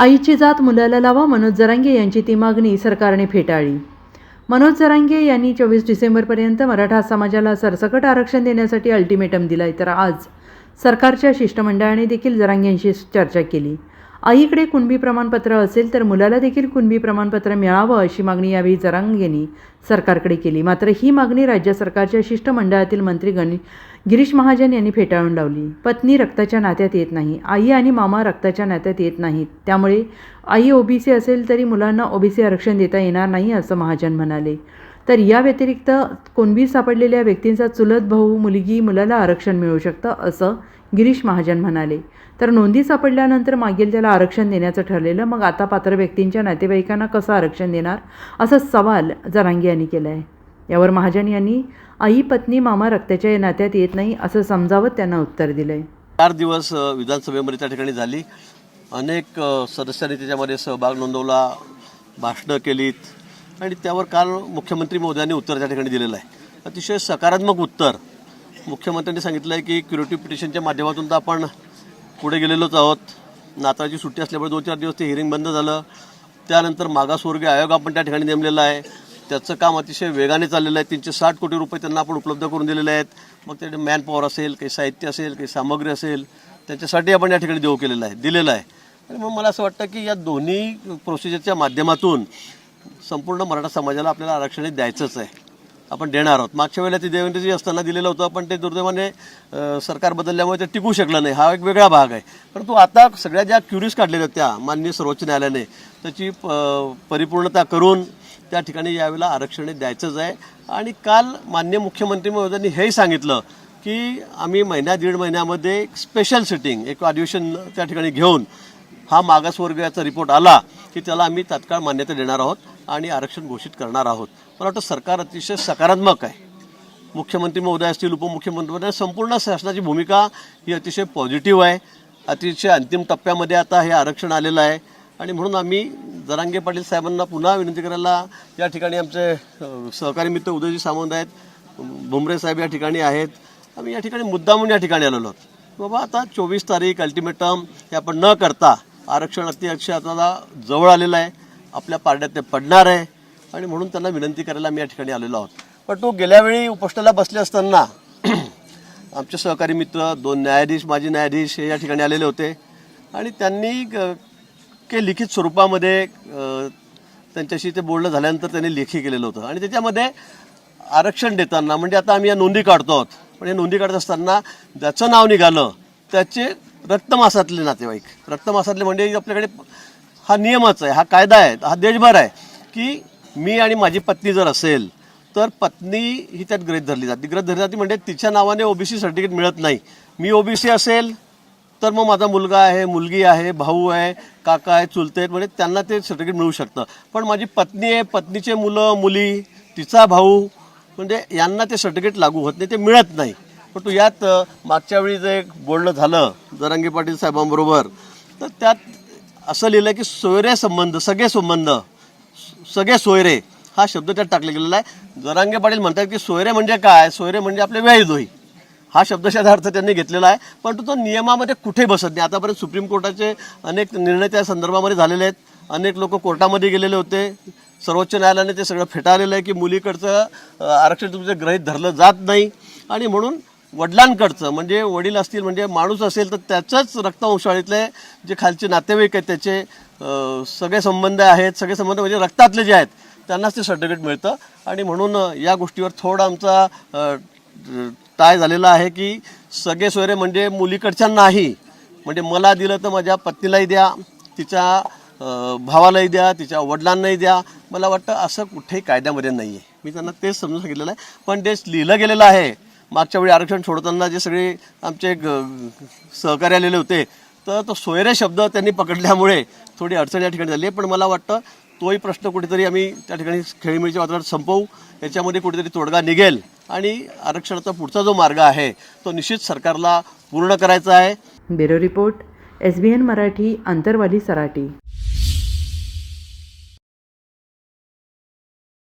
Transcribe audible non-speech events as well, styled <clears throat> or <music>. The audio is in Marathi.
आईची जात मुलाला लावा मनोज जरांगे यांची ती मागणी सरकारने फेटाळली. मनोज जरांगे यांनी चोवीस डिसेंबरपर्यंत मराठा समाजाला सरसकट आरक्षण देण्यासाठी अल्टिमेटम दिलाय तर आज सरकारच्या शिष्टमंडळाने देखील जरांगेंशी चर्चा केली. आईकडे कुणबी प्रमाणपत्र असेल तर मुलाला देखील कुणबी प्रमाणपत्र मिळावं अशी मागणी यावेळी जरांगेंनी सरकारकडे केली. मात्र ही मागणी राज्य सरकारच्या शिष्टमंडळातील मंत्री गण गिरीश महाजन यांनी फेटाळून लावली. पत्नी रक्ताच्या नात्यात येत नाही. आई आणि मामा रक्ताच्या नात्यात येत नाहीत. त्यामुळे आई ओबीसी असेल तरी मुलांना ओबीसी आरक्षण देता येणार नाही असं महाजन म्हणाले. तर या व्यतिरिक्त कुणबी सापडलेल्या व्यक्तींचा चुलत भाऊ मुलगी मुलाला आरक्षण मिळू शकतं असं गिरीश महाजन म्हणाले. तर नोंदी सापडल्यानंतर मागील त्याला आरक्षण देण्याचं ठरलेलं मग आता पात्र व्यक्तींच्या नातेवाईकांना कसं आरक्षण देणार असा सवाल जरांगे यांनी केला आहे यावर महाजन यांनी आई पत्नी मामा रक्ताच्या नात्यात येत नाही असं समजावत त्यांना उत्तर दिलं आहे चार दिवस विधानसभेमध्ये त्या ठिकाणी झाली. अनेक सदस्यांनी त्याच्यामध्ये सहभाग नोंदवला भाषणं केलीत. आणि त्यावर काल मुख्यमंत्री महोदयांनी उत्तर त्या ठिकाणी दिलेलं आहे. अतिशय सकारात्मक उत्तर मुख्यमंत्र्यांनी सांगितलं आहे की क्युरेटिव्ह पिटिशनच्या माध्यमातून तर आपण पुढे गेलेलोच आहोत. नाताळची सुट्टी असल्यामुळे दोन चार दिवस ते हिअरिंग बंद झालं. त्यानंतर मागासवर्गीय आयोग आपण त्या ठिकाणी नेमलेला आहे. त्याचं काम अतिशय वेगाने चाललेलं आहे. तीनशे साठ कोटी रुपये त्यांना आपण उपलब्ध करून दिलेले आहेत. मग ते मॅन पॉवर असेल काही साहित्य असेल काही सामग्री असेल त्याच्यासाठी आपण या ठिकाणी देऊ केलेलं आहे दिलेलं आहे. आणि मग मला असं वाटतं की या दोन्ही प्रोसिजरच्या माध्यमातून संपूर्ण मराठा समाजाला आपल्याला आरक्षण हे द्यायचंच आहे. आपण देणार आहोत. मागच्या वेळेला ती देवेंद्रजी असताना दिलेलं होतं पण ते दुर्दैवाने सरकार बदलल्यामुळे ते टिकू शकलं नाही. हा एक वेगळा भाग आहे. परंतु आता सगळ्या ज्या क्युरीज काढलेल्या होत्या माननीय सर्वोच्च न्यायालयाने त्याची परिपूर्णता करून त्या ठिकाणी यावेळेला आरक्षण द्यायचंच आहे. आणि काल मान्य मुख्यमंत्री महोदयांनी हेही सांगितलं की आम्ही महिन्या दीड महिन्यामध्ये एक स्पेशल सिटिंग एक अधिवेशन त्या ठिकाणी घेऊन हा मागासवर्गीयाचा रिपोर्ट आला की त्याला आम्ही तात्काळ मान्यता देणार आहोत आणि आरक्षण घोषित करणार आहोत. मला वाटतं सरकार अतिशय सकारात्मक आहे. मुख्यमंत्री महोदय असतील उपमुख्यमंत्री महोदय संपूर्ण शासनाची भूमिका ही अतिशय पॉझिटिव्ह आहे. अतिशय अंतिम टप्प्यामध्ये आता हे आरक्षण आलेलं आहे. आणि म्हणून आम्ही जरांगे पाटील साहेबांना पुन्हा विनंती करायला या ठिकाणी आमचे सहकारी मित्र उदयजी सामंत आहेत भुमरे साहेब या ठिकाणी आहेत. आम्ही या ठिकाणी मुद्दामून या ठिकाणी आलेलो आहोत. बाबा आता चोवीस तारीख अल्टिमेटम हे आपण न करता आरक्षण अति अक्षय आता जवळ आलेलं आहे. आपल्या पारड्यात ते पडणार आहे. आणि म्हणून त्यांना विनंती करायला मी या ठिकाणी आलेलो आहोत. पण तो गेल्यावेळी उपोषणाला बसले असताना <clears throat> आमचे सहकारी मित्र दोन न्यायाधीश माजी न्यायाधीश हे या ठिकाणी आलेले होते. आणि त्यांनी ग- के लिखित स्वरूपामध्ये त्यांच्याशी ते बोलणं झाल्यानंतर त्यांनी लेखी केलेलं होतं. आणि त्याच्यामध्ये आरक्षण देताना म्हणजे आता आम्ही या नोंदी काढतो आहोत. पण या नोंदी काढत असताना ज्याचं नाव निघालं त्याचे रक्तमासातले नातेवाईक. रक्तमासातले म्हणजे आपल्याकडे हा नियमच आहे हा कायदा आहे हा देशभर आहे की मी आणि माझी पत्नी जर असेल तर पत्नी ही त्यात ग्रहित धरली जाते. ग्रहित धरली जाते म्हणजे तिच्या नावाने ओबीसी सर्टिफिकेट मिळत नाही. मी ओबीसी असेल तर मग माझा मुलगा आहे मुलगी आहे भाऊ आहे काका आहे चुलते आहेत म्हणजे त्यांना ते सर्टिफिकेट मिळू शकतं. पण माझी पत्नी आहे पत्नीचे मुलं मुली तिचा भाऊ म्हणजे यांना ते सर्टिफिकेट लागू होत नाही ते मिळत नाही. पण तू यात मागच्या वेळी जे बोलणं झालं जरांगे पाटील साहेबांबरोबर. तर त्यात असं लिहिलं की सोयरे संबंध सगळे संबंध सगळे सोयरे हा शब्द त्यात टाकला गेलेला आहे. जरांगे पाटील म्हणतात की सोयरे म्हणजे काय? सोयरे म्हणजे आपले व्यायदोही हा शब्दशाचा अर्थ त्यांनी घेतलेला आहे परंतु तो नियमामध्ये कुठे बसत नाही. आतापर्यंत सुप्रीम कोर्टाचे अनेक निर्णय त्या संदर्भामध्ये झालेले आहेत. अनेक लोक कोर्टामध्ये गेलेले होते. सर्वोच्च न्यायालयाने ते सगळं फेटाळलेलं आहे की मुलीकडचं आरक्षण तुमचं ग्रहित धरलं जात नाही. आणि म्हणून वडिलांकडचं म्हणजे वडील असतील म्हणजे माणूस असेल तर त्याच्याच रक्तवंशाळीतले जे खालचे नातेवाईक आहेत त्याचे सगळे संबंध आहेत सगळे संबंध म्हणजे रक्तातले जे आहेत त्यांनाच ते सर्टिफिकेट मिळतं. आणि म्हणून या गोष्टीवर थोडा आमचा टाय झालेला आहे की सगळे सोयरे म्हणजे मुलीकडच्या नाही. म्हणजे मला दिलं तर माझ्या पत्नीलाही द्या तिच्या भावालाही द्या तिच्या वडिलांनाही द्या. मला वाटतं असं कुठेही कायद्यामध्ये नाही आहे मी त्यांना तेच समजून सांगितलेलं आहे. पण ते लिहिलं गेलेलं आहे मागच्या वेळी आरक्षण सोडताना जे सगळे आमचे ग- सहकारी आलेले होते तर तो सोयरे शब्द त्यांनी पकडल्यामुळे थोडी अडचण या ठिकाणी झाली आहे. पण मला वाटतं तोही प्रश्न कुठेतरी आम्ही त्या ठिकाणी खेळीमेळीच्या वातावरणात संपवू याच्यामध्ये कुठेतरी तोडगा निघेल आणि आरक्षणाचा पुढचा जो मार्ग आहे तो निश्चित सरकारला पूर्ण करायचा आहे. Bureau report S B N Marathi Antarwali Sarati.